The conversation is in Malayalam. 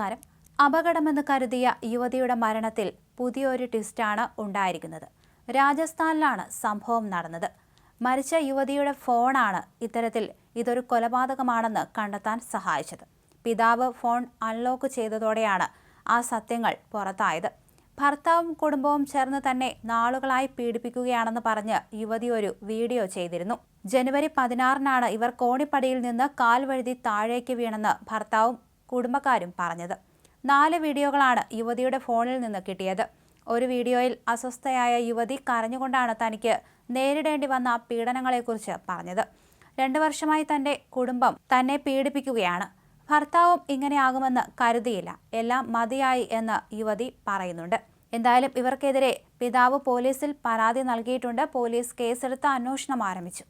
നമസ്കാരം അപകടമെന്ന് കരുതിയ യുവതിയുടെ മരണത്തിൽ പുതിയൊരു ട്വിസ്റ്റാണ് ഉണ്ടായിരിക്കുന്നത്. രാജസ്ഥാനിലാണ് സംഭവം നടന്നത്. മരിച്ച യുവതിയുടെ ഫോണാണ് ഇത്തരത്തിൽ ഇതൊരു കൊലപാതകമാണെന്ന് കണ്ടെത്താൻ സഹായിച്ചത്. പിതാവ് ഫോൺ അൺലോക്ക് ചെയ്തതോടെയാണ് ആ സത്യങ്ങൾ പുറത്തായത്. ഭർത്താവും കുടുംബവും ചേർന്ന് തന്നെ നാളുകളായി പീഡിപ്പിക്കുകയാണെന്ന് പറഞ്ഞ് യുവതി ഒരു വീഡിയോ ചെയ്തിരുന്നു. ജനുവരി പതിനാറിനാണ് ഇവർ കോണിപ്പടിയിൽ നിന്ന് കാൽ വഴുതി താഴേക്ക് വീണെന്ന് ഭർത്താവും കുടുംബക്കാരും പറഞ്ഞത്. നാല് വീഡിയോകളാണ് യുവതിയുടെ ഫോണിൽ നിന്ന് കിട്ടിയത്. ഒരു വീഡിയോയിൽ അസ്വസ്ഥയായ യുവതി കരഞ്ഞുകൊണ്ടാണ് തനിക്ക് നേരിടേണ്ടി വന്ന പീഡനങ്ങളെക്കുറിച്ച് പറഞ്ഞത്. രണ്ടു വർഷമായി തന്റെ കുടുംബം തന്നെ പീഡിപ്പിക്കുകയാണ്. ഭർത്താവും ഇങ്ങനെയാകുമെന്ന് കരുതിയില്ല. എല്ലാം മതിയായി എന്ന് യുവതി പറയുന്നുണ്ട്. എന്തായാലും ഇവർക്കെതിരെ പിതാവ് പോലീസിൽ പരാതി നൽകിയിട്ടുണ്ട്. പോലീസ് കേസെടുത്ത് അന്വേഷണം ആരംഭിച്ചു.